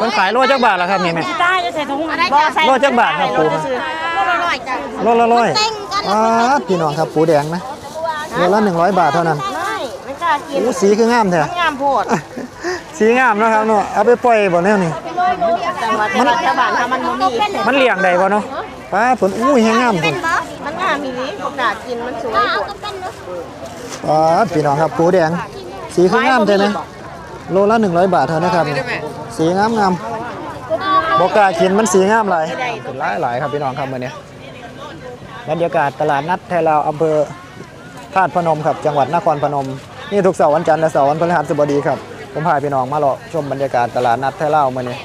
เพิ่นขายโลจักบาทล่ะครับนี่แม่ใต้จะใส่ถุงบ่ใส่โลจักบาทครับปูโลจะซื้อโลละร้อยจ้ะโลละร้อยอ่าพี่น้องครับปูแดงนะโลละ100บาทเท่านั้นไม่ไม่กล้ากินโอ้สีคืองามแท้มันงามโพดสีงามเนาะครับเนาะเอาไปปล่อยบ่แนวนี้แต่ว่าแต่ว่าชาวบ้านทำมันบ่มีมันเลี้ยงได้บ่เนาะป้าผลอุ้ยแฮงงามพุ่นมันงามมีนี้บ่กล้ากินมันสวยโพดป้าพี่น้องครับปูแดง สีคืองามใช่ไหมโลละ100บาทเท่านั้นครับ สีงามงามบ่กล้ากินมันสีงามหลายเป็นหลายหลายครับพี่น้องครับเมื้อนี้บรรยากาศตลาดนัดไทยลาวอำเภอธาตุพนมครับจังหวัดนครพนม นี่ทุกเสาร์วันจันทร์และเสาร์วันพฤหัสบดีครับผมพาพี่น้องมาเลาะชมบรรยากาศตลาดนัดไทยลาวมื้อนี้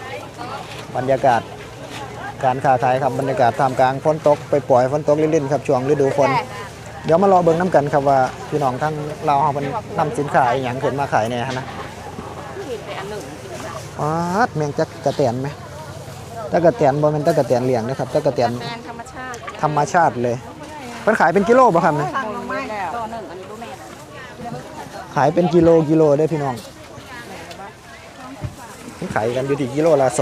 บรรยากาศการค้าขายครับบรรยากาศท่ามกลางฝนตกไปปล่อยฝนตกลิ่นๆครับช่วงฤดูฝนเดี๋ยวมารอเบิ่งน้ำกันครับว่าพี่น้องทั้งเราเฮาเพิ่นนำสินค้าอย่างขึ้นมาขายแหน่ฮะนะ อ๋อแมงจักกระแตนไหมตะกระแตนบ่แม่นตะกระแตนเลี้ยงนะครับตะกระแตนแมนธรรมชาติธรรมชาติเลยเพิ่นขายเป็นกิโลบ่ครับเนี่ยสั่งมาแล้วต่อหนึ่งอันนี้ดูแม่ขายเป็นกิโลกิโลได้อพี่น้องเพิ่นขายกันอยู่ที่กิโลละ200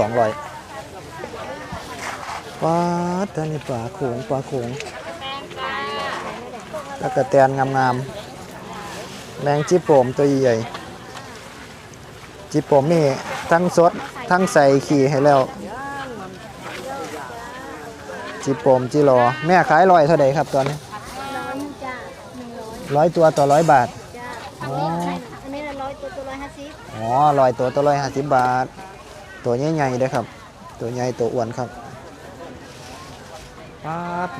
ปลาตะนี่ปลาโขงปลาโขงแล้วก็แตนงามๆแมงจิโปมตัวใหญ่ๆจิโปมนี่ ทั้งสด ทั้งใส่ขี่ให้แล้วจิโปมจิรอ แม่ขายร้อยเท่าไดครับตอนนี้ร้อยหนึ่งจ้าหนึ่งร้อยร้อยตัวต่อร้อยบาทจ้าอันนี้อันนี้ร้อยตัวตัวร้อยห้าสิบอ๋อร้อยตัวตัวร้อยห้าสิบบาท ตัวใหญ่ๆเด้อครับ ตัวใหญ่ตัวอ้วนครับปาด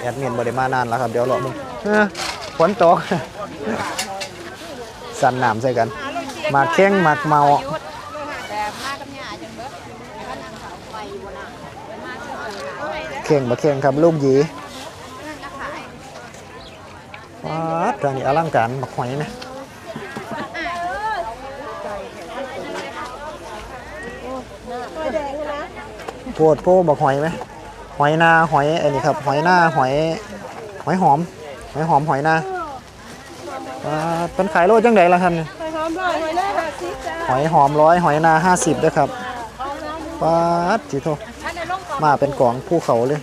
แอดมินบริมานานแล้วครับ เดี๋ยวรอมึงเอ้อฝนตกสั่นน้ำใส่กัน หมากเข่งหมากเมาแต่ผ้ากับหญ้าจังเบิดผ้านางสาวไฟบ่น่ะมาเชื่อเข่งบะเข่งครับลูกหยีปาดทางนี้อลังการบักหอยไหมโพดโพบักหอยไหมหอยนาหอยไอ้นี่ครับหอยหน้าหอยหอยหอมหอยหอมหอยนาปาดเป็นขายโลจังไดล่ะครับเนี่ยหอ มร้อยหอยเลยห้าสิบจ้าหอยหอมร้อยหอยนาห้าสิบด้วยครับปาดจิโทมาเป็นกล่องภูเขาเลย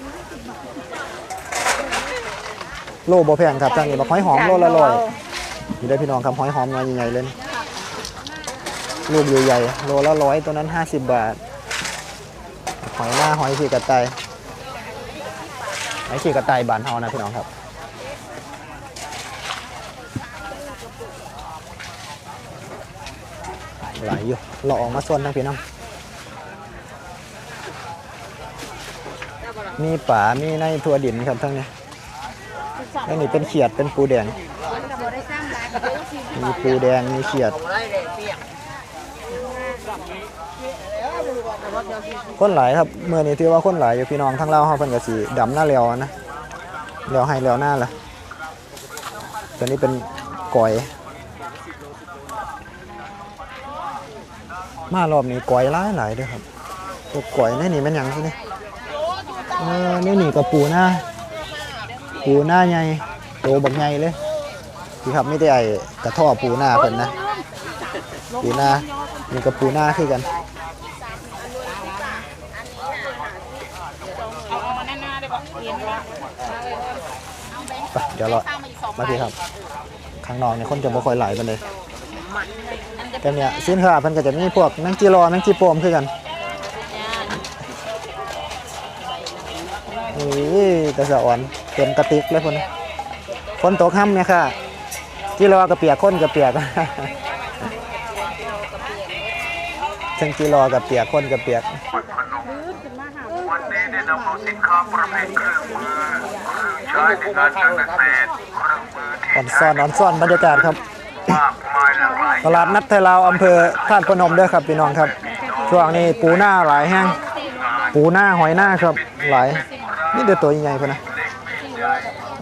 โลบ่แพงครับทางนี้บักหอยหอมโลละร้อยอยู่ได้พี่น้องครับหอยหอมมาใหญ่ๆเลยนะลูกใหญ่ๆโลละร้อยตัวนั้นห้าสิบบาท หอยหน้าหอยขี้กระต่ายหอยขี้กระต่ายบานเฮานะพี่น้องครับ หลายอยู่เราออกมาส่วนทั้งพี่น้องมีป่ามีในทัวดินครับทั้งนี้แล้นี่เป็นเขียดเป็นปูแดง มีปูแดงมีเขียด คนหลายครับเมื่อนี้ถือว่าคนหลายอยู่พี่น้องทั้งเราเขาเพิ่นก็สิดำหน้าเลียวนะเลียวให้เลียวหน้าละตัวนี้เป็นก๋อย มารอบนี้ก๋อยหลายหลายเด้วยครับตัวก๋อยนี่นี่มันหยังสิเนี่ยเออนี่นี่กับปูหน้าปูหน้าใหญ่โตบักใหญ่เลยพี่ครับไม่ได้ไอกระท่อปูหน้าเพิ่นนะปูหน้านี่กับปูหน้าคือกันเดี๋ยวเรามาพี่ครับ ข้างนอกเนี่ยคนจะบ่ค่อยไหลกันเลย แต่เนี่ยสินค้าเพิ่นก็จะมีพวกแมงจีรอแมงจีโปมคือกันนี่แต่สะอ่อนเต็มกระติกเลยพุ่นคนตกห้ำเนี่ยค่ะจีรอกระเปียกคนกระเปียกทั้งจีรอกระเปียกคนกระเปียกวันนี้ได้นำเอาสินค้าประเภทเครื่องมือเครื่องใช้ในการเกษตรเครื่องมือที่อ่อนซ่อนอ่อนซ่อนบรรยากาศครับ ตลาดนัดไทยลาวอำเภอท่าตุพนมเด้วยครับพี่น้องครับ ช่วงนี้ปูหน้าหลายแห้งปูหน้าหอยหน้าครับหลายนี่เดือตัวใหญ่ๆพุ่นนะ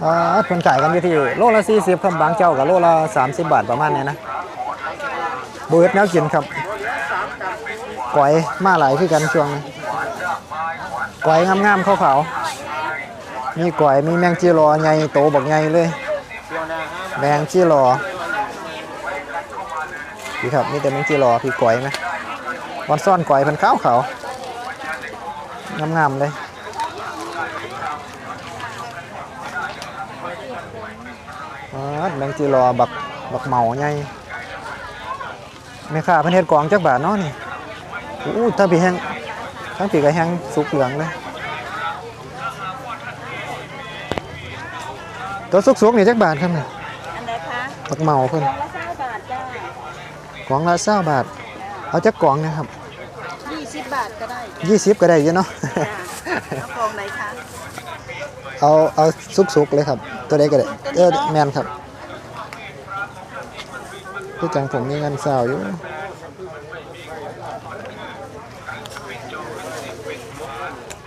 อ่าเพิ่นขายกันอยู่ที่โลละ40ครับบางเจ้ากับโลละ30บาทประมาณเนี้ยนะเบิดแนวกินครับก๋อยมาหลายคือกันช่วงก๋อยงามๆขาวๆมีก๋อยมีแมงจีรอใหญ่โตบักใหญ่เลย แมงจีรอ พี่ครับนี่แต่แมงจีรอพี่ก๋อยไหมวันซ่อนก่อยเป็นขาวขาวงามๆเลยอาดแมงจีรอบักบักเหมาใหญ่แม่ค้าเพิ่นเฮ็ดกล่องจักบาทเนาะนี่อู้ถ้าพี่แห้งทั้งปีก็แห้งสุกเหลืองเลยตัวสุกๆนี่จักบาทครับนี่อันใดคะบักเหมาเพิ่น ล่องละ20บาท เอาจักกล่องนะครับยี่สิบบาทก็ได้20ก็ได้อยู่เนาะจ้าเอากล่องไหนคะเอาเอาสุกๆเลยครับ ตัวใดก็ได้เออแมนครับพี่จังผมมีเงินเศร้าอยู่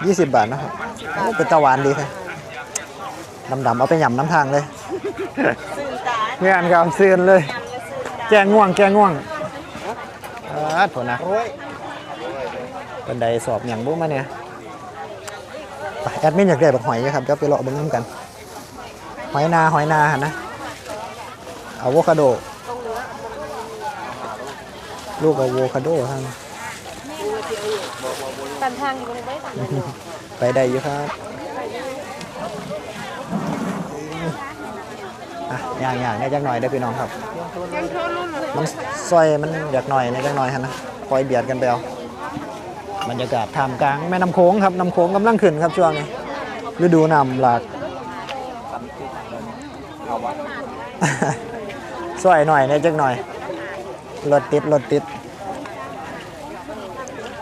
ยี่สิบบาทนะครับโอ้เป็นตะหวานดีครับดำๆเอาไปหย่ำน้ำทางเลยซื้อตาเงี้ยอันกับซื้อนเลยยำ และซื้อตาแกงง่วง แกงง่วงอาดโถนะเป็นไดสอบอย่างบุ้มาเนี่ยไปแอดมินอยากได้บักหอยอยู่ครับเดี๋ยวไปเลาะเบิ้งน้ำกัน หอยนาหอยนาหั่นนะอะโวคาโด ลูกอะโวคาโดท่านตันทางอยู่ตรงไหนตันทางอยู่ไปได้อยู่ครับอะย่างๆเนี่ยจักหน่อยได้อพี่น้องครับ มันซอยมันอยากหน่อยในจักหน่อยฮะนะคอยเบียดกันไปเอาบรรยากาศท่ามกลางแม่น้ำโขงครับน้ำโขงกำลังขึ้นครับช่วงนี้ฤดูน้ำหลากซอยหน่อยในจักหน่อยรถติดรถติด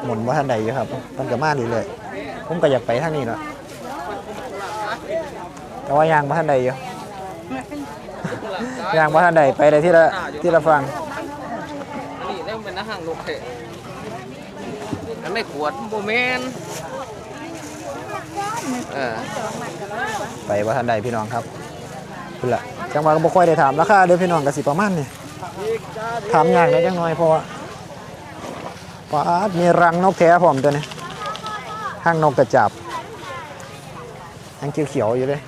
หมุนว่าท่านใดอยู่ครับมันก็มาดีเลย ผมก็อยากไปทางนี้เนาะแต่ว่ายางว่าท่านใดอยู่ ยางว่าท่านใดไปได้ที่ละที่ละฟังอันนี้แล้วเป็นอาหารลูกเถะอันไม่ขวดโบแมนเออไปว่าท่านใดพี่น้องครับคุณละจังหวะก็บ่ค่อยได้ถามราคาเด้อพี่น้องก็สิประมาณนี้ถามยากได้จังน้อยเพราะว่าปาดมีรังนกแท้พร้อมตัวนี้ห้างนกกระจาบยังเขียวๆอยู่เลย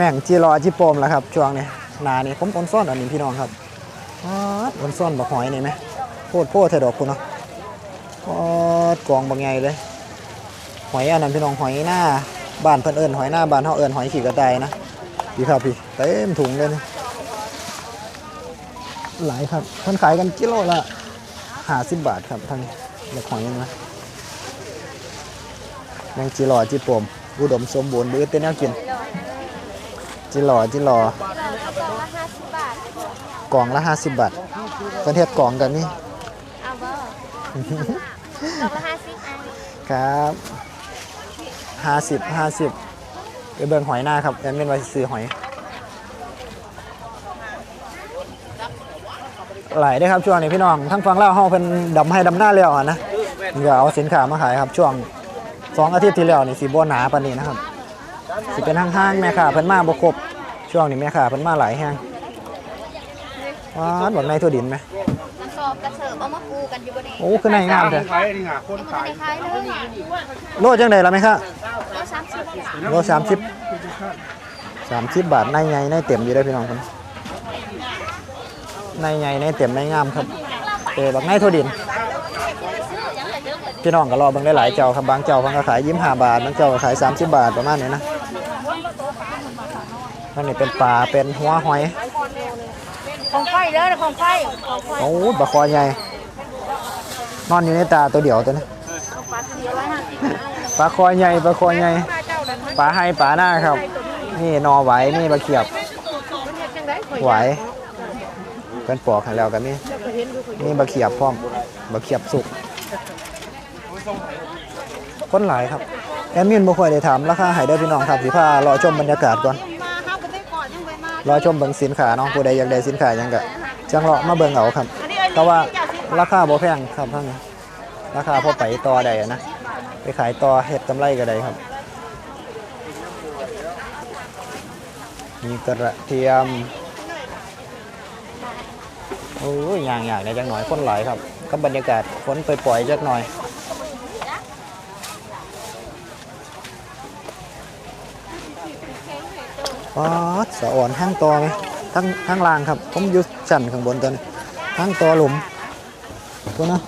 แม่งจีรอจีโปมแล้วครับช่วงนี้นานี่ผมคนซ่อนอันนี้พี่น้องครับคนซ่อนบักหอยนี่ไหมโพดโพดเถดอกคุณเนาะก็กองบางไงเลย หอยอันนั้นพี่น้องหอยหน้าบ้านเพิ่นเอิญหอยหน้าบ้านเฮาเอิญหอยขี่กระต่ายนะพี่ครับพี่เต็มถุงเลยนี่หลายครับเพิ่นขายกันกิโลละห้าสิบบาทครับทั้งเล็กหอยยังนะแมงจีหล่อจีโปมอุดมสมบูรณ์บื้อเต้นแนวกิน จีหล่อจีหล่อกล่องละห้าสิบบาทเพิ่นเฮ็ดกล่องกันนี่เอาบ่กล่องละห้าสิบอันครับห้าสิบห้าสิบไปเบิ่งหอยหน้าครับแอดมินไว้ซื้อหอย หลายได้อครับช่วงนี้พี่น้อง ทั้งฟังเล่าวเฮาเพิ่นดำให้ดำหน้าแล้วอะนะเดี๋ยวเอาสินค้ามาขายครับช่วงสองอาทิตย์ที่แล้วนี่สิบ่หนาปานนี้นะครับ สิเป็นห้างๆแม่ค้าเพิ่นมาบ่ครบช่วงนี้แม่ค้าเพิ่นมาหลายแฮงว้าวบักในทั่วดินไหมน้ำซอบกระเสิร์ฟเอามาปูกันอยู่บนนี้โอ้คือในงามแท้ยังไม่ได้ขายเลยโลจังไดล่ะแม่ค้าร้อยสามสิบค่ะโลสามสิบสามสิบบาทในใหญ่ในเต็มอยู่ได้อพี่น้องคนในใหญ่ในเต็มในงามครับเออบักในทั่วดินพี่น้องก็รอเบิ่งได้หลายเจ้าครับบางเจ้าเพิ่นก็ขายยิ้มห้าบาทบางเจ้าก็ขายสามสิบบาทประมาณนี้นะ นั่นนี่เป็นปลาเป็นหัวหอยของไฟเด้อของไฟของไฟโอ้ปลาคอใหญ่นอนอยู่ในตาตัวเดียวตัวนี้ปลาเดียวร้อยห้าสิบปลาคอใหญ่ปลาคอใหญ่ปลาเจ้านั้นมันปลาให้ปลาหน้าครับ นี่นอไหวนี่ปลาเขียบมันเฮ็ดจังได๋ข่อยไหวเป็นปอกให้แล้วกันนี่นี่บะเขียบพร้อมบะเขียบสุกคนหลายครับแอดมินบ่ค่อยได้ถามราคาให้เด้อพี่น้องครับสิพารอชมบรรยากาศก่อน รอชมเบิ่งสินค้าเนาะผู้ใดอยากได้สินค้าหยังก็จังเลาะมาเบิ่งเอาครับแต่ว่าราคาบ่แพงครับท่านราคาพอไปต่อได้นะไปขายต่อเฮ็ดกำไรก็ได้ครับ มีกระเทียมโอ้ยอย่างอย่างในจังหน่อยคนหลายครับกับบรรยากาศฝนปล่อยๆจักหน่อย ป๊าดสะอ่อนห้างตอไหมทั้งทั้งล่างครับผมอยู่ชั้นข้างบนตัวนี้ทั้งตัวหลุมพุ่นะ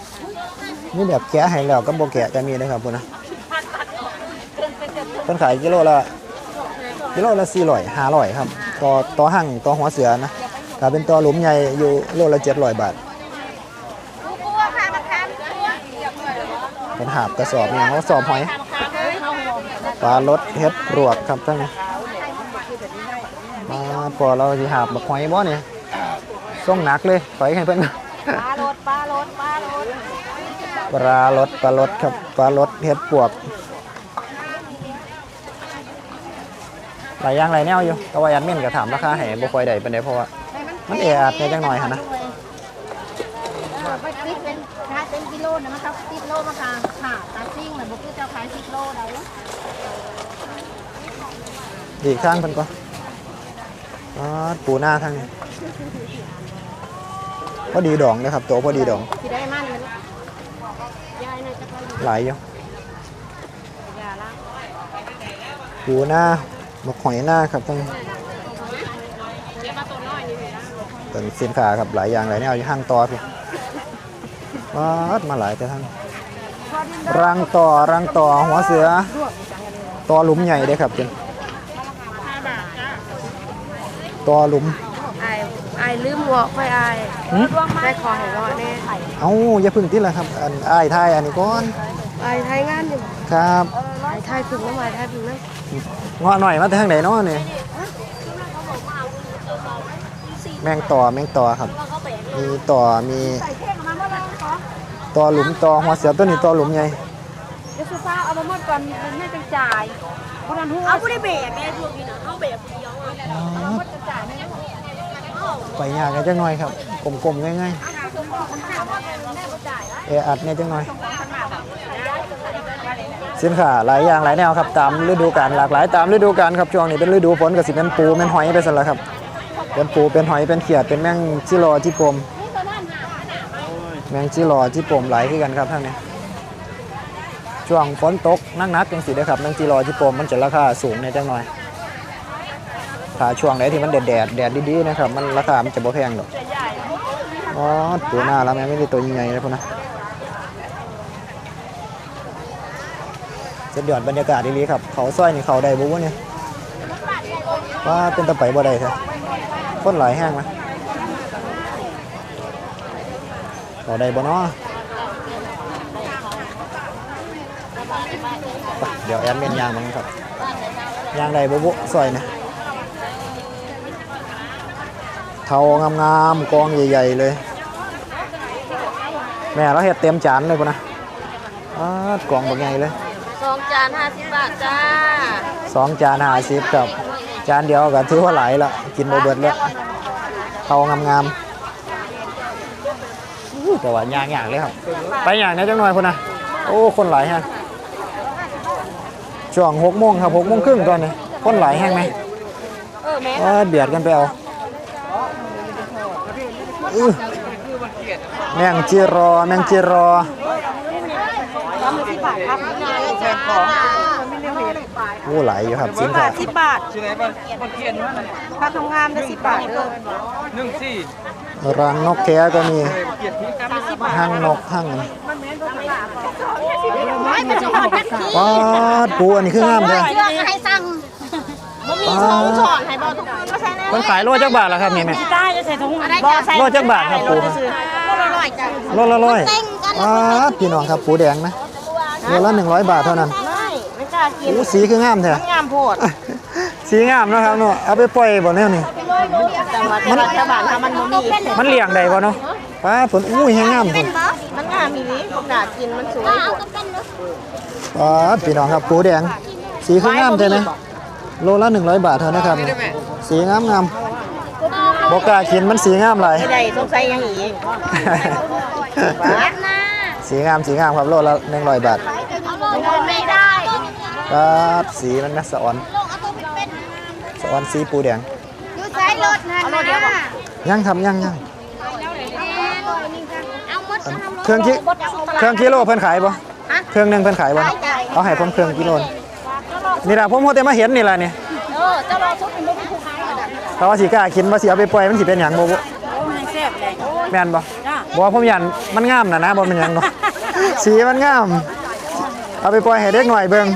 นี่แบบแกะให้แล้วก็บ่แกะก็มีนะครับพุ่นะเพิ่นขายกิโลละกิโลละ400 500ครับต่อต่อหั่งต่อหัวเสือนะถ้าเป็นตัวหลุมใหญ่อยู่โลละ700บาทกลัวค่ะมาทเป็นหาบกระสอบเนี่ยเขาสอบหอยปลารสเฮ็ดปลวกครับท่าน นี้มาพอเราสิหาบบักหอยบ่เนี่ยส่งหนักเลยถอยให้เพิ่นปลารถปลารถปลารถปลารสปลารสครับปลารสเฮ็ดปลวกหลายอย่างหลายแนวอยู่แต่ว่าแอดมินก็ถามราคาให้บ่ค่อยได้ปานใดเพราะว่ามันแออัดเนี่ยจังหน่อยหั่นนะเออไปติดเป็นขายเป็นกิโลนะมันต้องติดโลมาค่ะค่ะตาซิ่งน่ะบ่คือเจ้าขาย10โลได้ดีข้างเพิ่นก็ป ลาปูหน้าทางนี้พอดีดองนะครับ ตัวพอดีดอง สิได้มานี่ยายน่าจะไปอยู่หลายอยู่ยาละปูหน้าหมกหอยหน้าครับต้องเป็นสินค้าครับหลายอย่างหลายแนวอยู่ห้างต่อพี่มาดมาหลายแต่ทั้งรังต่อรังต่อหัวเสือต่อหลุมใหญ่เด้ครับเป็น ต่อหลุม ไอ้ไอ้ลืมหัวค่อยไอ้หึได้ขอให้รอแน่เอ้าอย่าพึ่งที่ละครับ อันอ้ายทายอันนี้ก่อนไอ้ไทยงานอยู่ครับไอ้ไทยถึงน้ำไอ้ไทยถึงน้เงาะหน่อยมาแต่ทางไหนเนาะนี่แมงต่อแมงต่อครับ มีต่อมีใส่เท่งมาบ่ล่ะขอต่อหลุมต่อหัวเสือตัวนี้ต่อหลุมใหญ่เดี๋ยวสุฟ้าเอามาหมดก่อนมันไม่จังจ่ายบ่ทันฮู้เอาบ่ได้เบรกแม่ช่วงนี้น่ะเอาเบรก ไปยากกันจังหน่อยครับกลมๆง่ายๆเอออัดเนี่ยจังหน่อยสินค้าหลายอย่างหลายแนวครับตามฤดูกาลหลากหลายตามฤดูกาลครับช่วงนี้เป็นฤดูฝนก็สิเป็นปูเป็นหอยไปซะแล้วครับ เป็นปูเป็นหอยเป็นเขียดเป็นแมงจิรอจิปมแมงจิรอจิปมหลายคือกันครับท่านนี้ช่วงฝนตกนักๆจังสิเด้ครับแมงจิรอจิปมมันจะราคาสูงในยจังหน่อย ถ้าช่วงไหนที่มันแดดแดดแดดดีๆนะครับ มันราคา มันจะบ่แพงดอก อ๋อ ตัวหน้าแล้วแม่ไม่ได้ตัวใหญ่ๆนะพุ่นนะเสร็จยอดบรรยากาศดีๆครับ เขาซอยนี่เขาได้บ่วะเนี่ยว่าเป็นตะไปบ่ได้แท้คนหลายแห้งนะเขาได้บ่เนาะเดี๋ยวแอดเมนยางมันครับยางได้บ่บุซอยนะ เทางามๆกองใหญ่ ๆ เลย แม่เราเห็ดเต็มจานเลยปะนะอ้าวกองบักใหญ่เลยสองจานห้าสิบบาทจ้าสองจานห้าสิบกับ จานเดียวก็ถือว่าหลายละกินโบเบิดแล้วเทางามๆอู้แต่ว่าย่างๆเลยครับ ไปอย่างนี้จังหน่อยพุ่นนะโอ้คนหลายแฮงช่วงหกโมงครับหกโมงครึ่งตอนนี้คนหลายแห้งไหมเออแม่ว่าเบียดกันไปเอา อื้อแมงจีรอ แมงจีรอแม่ของโอ้ไหลายอยู่ครับสินค้าสิบบาทชื่ออะไรบ้างมันเขียนว่าค่าทำงานได้สิบบาทเด้อหนึ่งสี่รังนกแก้ก็มีเกียรติกรรมห้างนกห้างไม่เป็นจังหวัดเป็นขี้ป๊าดปูอันนี้คืองามเลยเรื่องให้สั่งบ่ มีสองช้อนให้บ่ทุกคนก็ใช่แล้วมันขายโลจักบาทแล้วครับนี่แม่ได้จะใส่ถุงบ่ใส่โลจักบาทครับปูโลละร้อยจ้ะโลละร้อยป๊าดพี่น้องครับปูแดงนะโลละหนึ่งร้อยบาทเท่านั้นไม่ไม่กล้ากินโอ้สีคืองามแท้งามโพดสีงามเนาะครับเนาะเอาไปปล่อยบ่เนี่ยนี่จังหวัดจังหวัดชาวบ้านถ้ามันบ่มีมันเลี้ยงได้บ่เนาะป้าผลอุ้ยแฮงงามพุ่นมันงามอีหลีผมน่ากินมันสวยโพดป๊าดพี่น้องครับปูแดงสีคืองามใช่ไหม โลละ 100 บาทเท่านั้นครับ สีงามงามบ่กล้ากินมันสีงามหลายไม่ได้สงสัยยังอีกบาทนะสีงามสีงามครับโลละ100 บาทไม่ได้ครับสีมันนะสะออนสะออนสีปูแดงอยู่ใช้รถนะเอารถเดียวบ่ยังครับยังยังเอาหมดอันเครื่องกิเครื่องกิโลเพิ่นขายบ่เครื่องหนึงเพิ่นขายบ่เอาให้ผมเครื่องกิโลนี่ ล่ะผมโฮแต่มาเห็นนี่ล่ะนี่เออเจ้ารอชุดเป็นบ่มีผู้ขายแต่ว่าสิกล้ากินว่าสิเอาไปปล่อยมันสิเป็นหยังบ่บ่โอ้มันยังแซ่บเลยแม่นบ่จ้าบ่ว่าผมยันมันงามน่ะนะบ่เป็นหยังเนาะสีมันงาม เอาไปปล่อยให้เด็กหน่อยเบิ่ง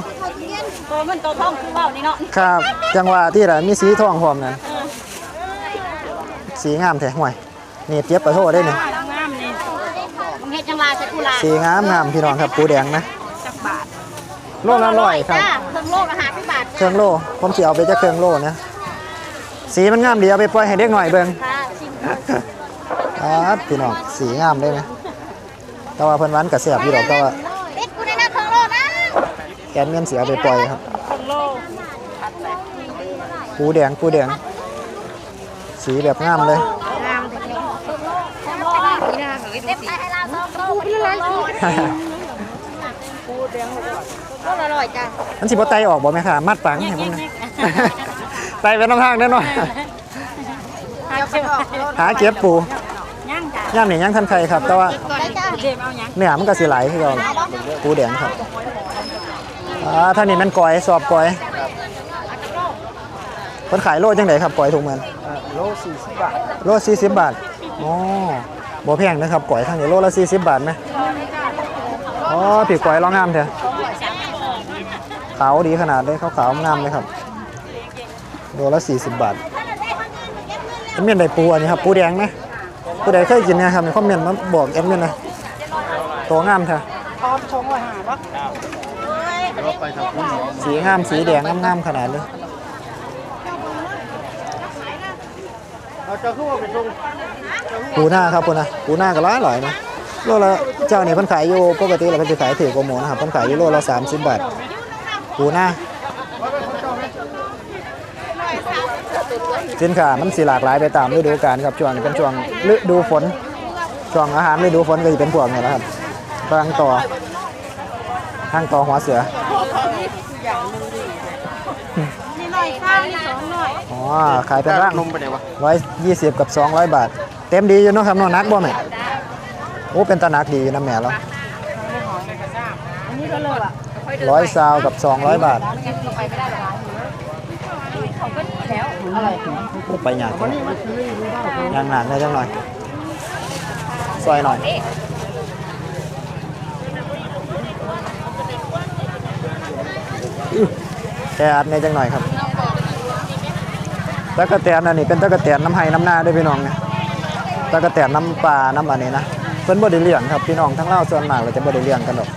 ตัวมันตัวท่องคือเบานี่เนาะครับ จังหวะที่ล่ะมีสีทองพร้อมนั่นสีงามแท้ห่วยนี่เจ็บปะโทได้นี่งามนี่มึงเฮ็ดจังลาสักุลาสีงามงามพี่น้องครับปูแดงนะจักบาท โลละร้อยครับ จ้าเครื่องโลกอาหารที่บาทเครื่องโลผมสิเอาไปจะเครื่องโลนะ สีมันงามดีเอาไปปล่อยให้เด็กหน่อยเบิ่ง ค่ะชิมครับพี่น้องสีงามเลยนะแต่ว่าเพิ่นหวานกระเสียบอยู่ดอกแต่ว่าเด็ดกูได้นะเครื่องโลกนะแกนเมียนเสียไปปล่อยครับเครื่องโลกปูแดงปูแดง สีแบบงามเลยงามแต่เครื่องโลกเครื่องโลกนี่นะเฮ้ยเด็ดไปให้เราสองโลกเป็นอะไรปูแดงโลก อร่อยจ้ามันสิบ่ไตออกบ่แม่ค่ะมัดปังให้ผมนะไตเป็นน้ำทางแน่นอนหาเก็บออกหาเก็บปูย่างจ้าย่ามนี่ย่างทันใครครับ แต่ว่าก่อนได้จ้าเก็บเอาหยังเนื้อมันก็สิไหลคือเราปูแดงครับอ่าท่านนี้มันก้อยสอบก้อยเพิ่นขายโลจังไดครับก้อยถุงเงินโลสี่สิบบาทโล40 บาทอ๋อบ่แพงนะครับก้อยทางนี้โลละ40 บาทไหมอ๋อผีก้อยร้องงามเถอะ ขาวดีขนาดเลยขาวๆงามเลยครับโลละ40 บาทแอดมินได้ปูอันนี้ครับปูแดงไหมผู้ใดเคยกินเนะครับในคอมเมนต์มาบอกแอดมินนะตัวงามเถอะพร้อมชงไว้หาว่าสีงามสีแดงงามๆขนาดเลยเราจะขึ้นมาเป็นตรงปูหน้าครับปูนะปูหน้าก็ร้ายหลายนะโลละเจ้านี่เพิ่นขายอยู่ปกติเราเพิ่นจะขายถือกว่าหมูนะครับเพิ่นขายอยู่โลละ30บาท ปูหน้าสินค้ามันสิหลากหลายไปตามฤดูกาลครับช่วงนี้เป็นช่วงฤดูฝนช่วงอาหารฤดูฝนก็จะเป็นพวกนี้แหละครับกำลังต่อทางต่อหัวเสือนี่หน่อยข้าวนี่สองหน่อยอ๋อขายเป็นร่างนมไปไหนวะร้อยยี่สิบกับสองร้อยบาท เต็มดีอยู่เนาะครับเน้องนักบ่แม่โอ้เป็นตานักดีอยู่นะแม่เราอันนี้ก็เลยอะ ร้อยซาวกับสองร้อยบาทไปไม่ได้หรอกเขาก็นี่แล้วอะไรโอ้ไปหยาดเลยยางหนักเลยจังหน่อยซอยหน่อยอื้อแกอัดในจังหน่อยครับตะกะแตนอันนี้เป็นตะกะแตนน้ำไห้น้ำหน้าด้วยพี่น้องเนี่ยตะกะแตนน้ำปลาน้ำอันนี้นะเพิ่นบ่ได้เลี้ยงครับพี่น้องทั้งเล่าวส่วนมากเราจะบ่ได้เลี้ยงกันดอก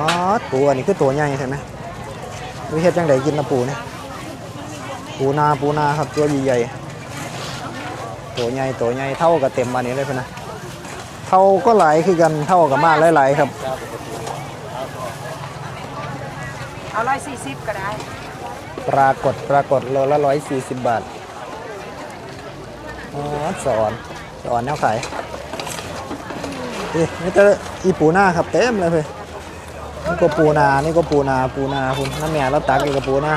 อ๋อปูอันนี้คือตัวใหญ่ใช่ไหมวิเฮ็ดจังไดกินนะปูเนี่ยปูนาปูนาครับตัวใหญ่ๆตัวใหญ่ตัวใหญ่เท่ากับเต็มอันนี้เลยเพิ่นนะเท่าก็หลายคือกันเท่ากับมาหลายๆครับเอาร้อยสี่สิบก็ได้ปรากฏปรากฏโลละร้อยสี่สิบบาทอ๋อสอนสอนแนวขายนี่นี่เจออีปูนาครับเต็มเลยเพื่อ นี่ก็ปูนา นี่ก็ปูนา ปูนาคุณน้ำแม่แล้วตักอีกกับปูนา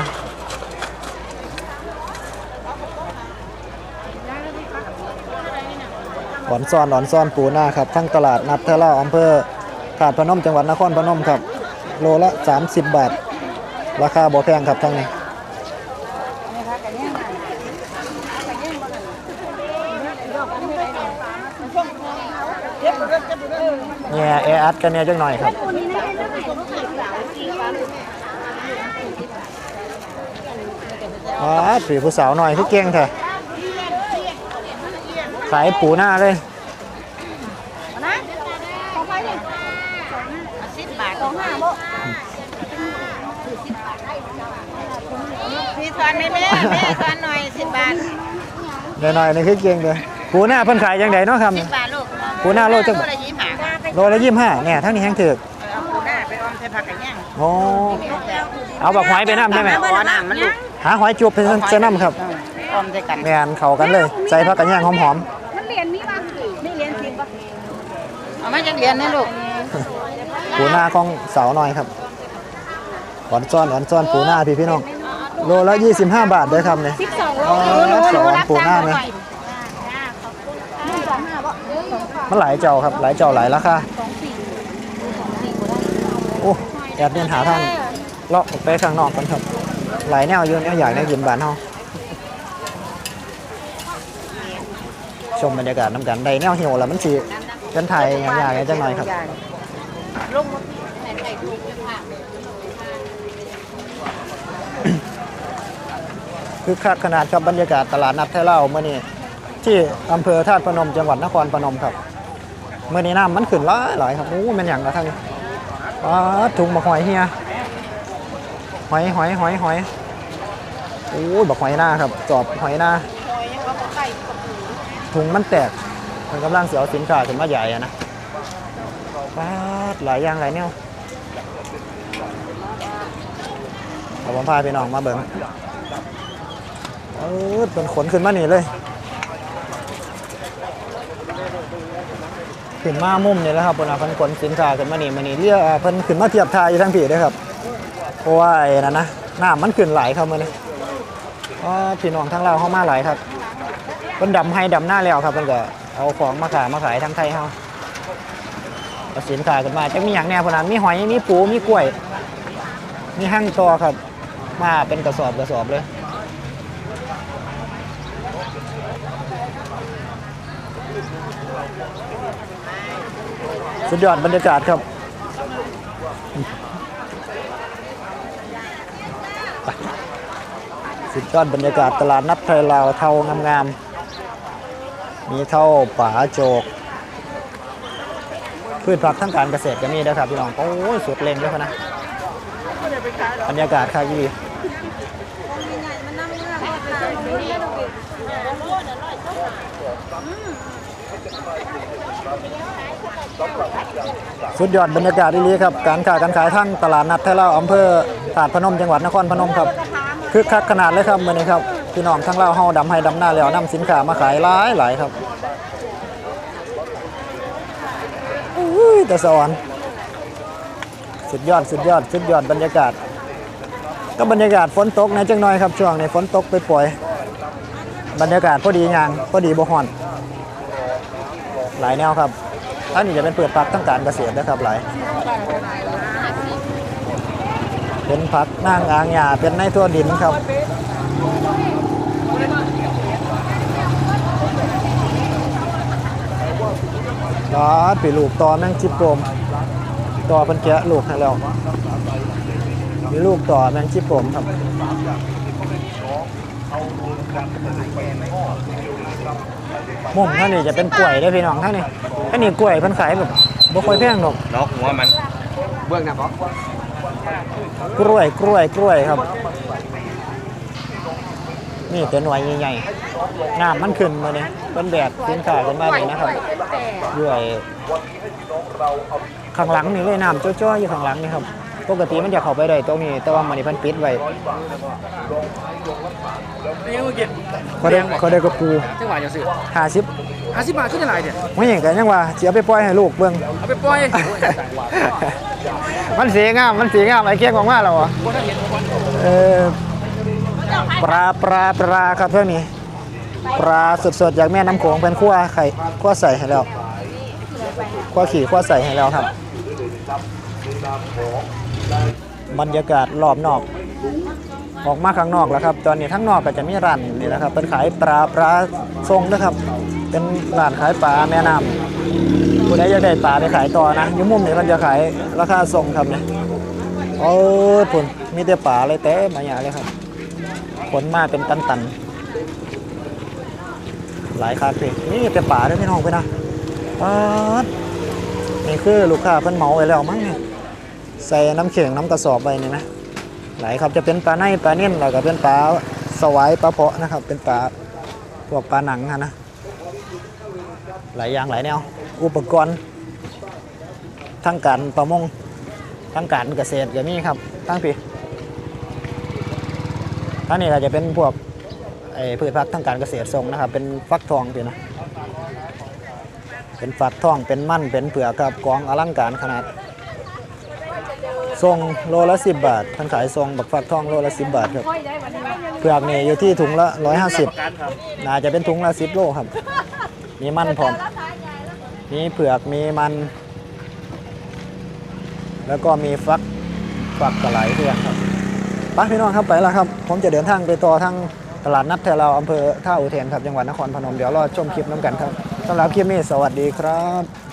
หลอนซ่อนหลอนซ่อนปูนาครับ ทั้งตลาดนัดเทล่าอำเภอขาดพนมจังหวัดนครพนมครับ โลละ 30 บาท ราคาบ่แพงครับทั้งนี้ เนี่ยแออัดกันเนี่ยจังหน่อยครับอ๋อผีผู้สาวหน่อยคือเก่งเถอะขายปูหน้าเลยนะของใครดิสิบบาทสองห้าบ่พี่ทอนไหมแม่แม่ทอนหน่อยสิบบาทหน่อยๆนี่คือเก่งเลยปูหน้าเพิ่นขายยังไงเนาะครับสิบบาทลูก ปูหน้าโลจังโลละยี่สิบห้าโลละยี่สิบห้าเนี่ยทั้งนี้แห้งถึกเอาปูหน้าไปออมใส่ผักกระย่างโอ้เอาบักหอยไปน้ำใช่ไหมขอน้ำมันลูกหาหอยจุบเป็นเส้นน้ำครับออมใส่กันแมนเข้ากันเลยใส่ผักกระแยงหอมมันเหรียญมีป่ะนี่เหรียญสิบป่ะเอามาจากเรียนนะลูกๆปูหน้าของสาวหน่อยครับหวานซ้อนหวานซ้อนปูหน้าพี่พี่น้องโลละ25 บาทเด้อครับเนี่ยสิบสองโลอ๋อสอนปูหน้าไหม หนึ่งสองห้าบ่ มันหลายเจ้าครับ หลายเจ้าหลายราคาโอ้แอบเดินหาทางเลาะออกไปข้างนอกกันครับ หลายแนวอยู่แนวอยากได้กินบ้านเฮาชมบรรยากาศน้ำกันได้แนวเหี่ยวแล้วมันสิเป็นไทยอย่างยากจังหน่อยครับลงมาแทนไก่ทุกค่ะคือคักขนาดครับบรรยากาศตลาดนัดไทยเล่าวเมื่อนี้ที่อำเภอธาตุพนมจังหวัดนครพนมครับ เมื่อนี้น้ำมันขึ้นหลายหลายครับโอ้มันอย่างละทั้งอ๋อถุงบักหอยเฮียหอยหอยหอยหอยโอ้ยบักหอยหน้าครับจอบหอยหน้าถุงมันแตกมันกำลังเสียวสินค้าขึ้นมาใหญ่อะนะปาหลายอย่างหลายแนวเอาผมพาพี่น้องมาเบิ่งเออเป็นขนขึ้นมานี่เลย ขึ้นมามุมนี่แหล้วครับเพิ่นเอาเพิ่นขนสินค้าขึ้นมานี่มานี่เรียกเพิ่นขึ้นมาเทียบท่าอยู่ทั้งผีด้วยครับเพราะว่าไอ้นั่นนะน้ำมันขึ้นไหลครับมื้อนี้อ๋อพี่น้องทั้งเราวเข้ามาหลายครับเพิ่นดำให้ดำหน้าแล้วครับเพิ่นก็เอาของมาขายมาขายทั้งไทยเฮาเอาสินค้ากันมาจะมีหยังแน่พุ่นน่ะมีหอยมีปูมีกล้วย มีหั่งตอครับ มาเป็นกระสอบกระสอบเลย สุดยอดบรรยากาศครับไปสุดยอดบรรยากาศตลาดนัดไทยลาวเทางามๆ มีเท่าป่าโจก พืชผักทั้งการเกษตรก็มีนะครับพี่น้อง โอ้ยสุดเลงด้วยนะบรรยากาศค่ะยี่ สุดยอดบรรยากาศดีๆครับ การค้าการขายทั้งตลาดนัดไทยลาอำเภอตาดพนมจังหวัดนครพนมครับคึกคักขนาดเลยครับมื้อนี้ครับพี่น้องทั้งเราเฮาดำให้ดำหน้าแล้วนำสินค้ามาขายหลายหลายครับอุ้ยแต่สวรรค์สุดยอดสุดยอดสุดยอดบรรยากาศ ก็บรรยากาศฝนตกในจังน่อยครับช่วงนี้ฝนตกไปปล่อย บรรยากาศพอดีงางพอดีบ่ฮอน หลายแนวครับ ท่านนี้จะเป็นเปิดผักทั้งการเกษตรนะครับหลายเป็นผักนางอางหยาเป็นในทั่วดินครับร้อนปีลูกตอแมงจิบโปมต่อเป็นแกะลูกให้แล้วมีลูกต่อแมงจิบโปมครับ มุมท่านนี่จะเป็นกล้วยได้อพี่น้องท่านนี่ท่านนี่กล้วยเพิ่นขายแบบบ่ค่อยแพงดอกล็อกหัวมันเบื้องหน้าบอกกล้วยกล้วยกล้วยครับ นี่แต่หน่วยใหญ่ๆน้ำมันขึ้นมาเนี่ยเป็นแบบสินค้ากันมาเลยนะครับด้วยข้างหลังนี่เลยน้ำจ้อยๆอยู่ข้างหลังนี่ครับ ปกติมันจะเข้าไปได้ตรงนี้ แต่ว่ามันนี่เพันปิดไว้นี่ยังเก็บเขาได้เขาได้กระปูจังหวะจะซื้อห้าสิบห้าสิบบาทขึ้นอะไรเนี่ยไม่เห็นกันยังว่าเสียไปปล่อยให้ลูกเบิ่งเอาไปปล่อย มันสีงามมันสีงามไอ้เกี้ยงของมาแล้วเหรอเออปลาปลาปลาครับเพื่อนนี้ปลาสดๆจากแม่น้ำโขงเป็นขั้วไข่ขั้วใส่ให้แล้วขั้วขี่ขั้วใส่ให้แล้วครับ บรรยากาศรอบนอก ออกมาข้างนอกแล้วครับ ตอนนี้ทั้งนอกก็จะมีร้านนี่นะครับเป็นขายปลาปลาทรงนะครับ เป็นร้านขายปลาแม่น้ำผู้ใดอยากได้ปลาไปขายต่อนะยุ่มุมนี่มันจะขายราคาทรงครับเนี่ยโอ้ยพุ่นมีแต่ปลาเลยเต้มาอย่างเลยครับขนมาเป็นตันๆหลายคาเฟ่นี่แต่ป่าได้วยพี่น้องไปนะป๊าดนี่คือลูกค้าเพิ่นเมาไว้แล้วมั้งเนี่ย ใส่น้ำเข่งน้ำกระสอบไปนี่นะหลายครับจะเป็นปลาในปลาเน่นแล้วก็เป็นปลาสวายปลาเพาะนะครับ เป็นปลาพวกปลาหนังอะนะหลายอย่างหลายแนว อุปกรณ์ทั้งการประมงทั้งการเกษตรก็มีครับทั้งพี่ทั้งนี้ก็จะเป็นพวกไอ้พืชผักทางการเกษตรทรงนะครับ เป็นฟักทองพี่นะเป็นฟักทองเป็นมั่นเป็นเผือกครับกองอลังการขนาด ทรงโลละสิบบาทท่านขายทรงบักฟักทองโลละสิบบาทครับเผือกนี่อยู่ที่ถุงละร้อยห้าสิบน่าจะเป็นถุงละสิบโลครับ มีมันพร้อมมีเผือกมีมัน แล้วก็มีฟักฟักกระไหลเพื่อนครับไปพี่น้องครับไปแล้วครับ ผมจะเดินทางไปต่อทางตลาดนัดแถวเราอำเภอท่าอุเทนครับจังหวัดนครพนมเดี๋ยวรอชมคลิปน้ำกันครับสำหรับคลิปนี้สวัสดีครับ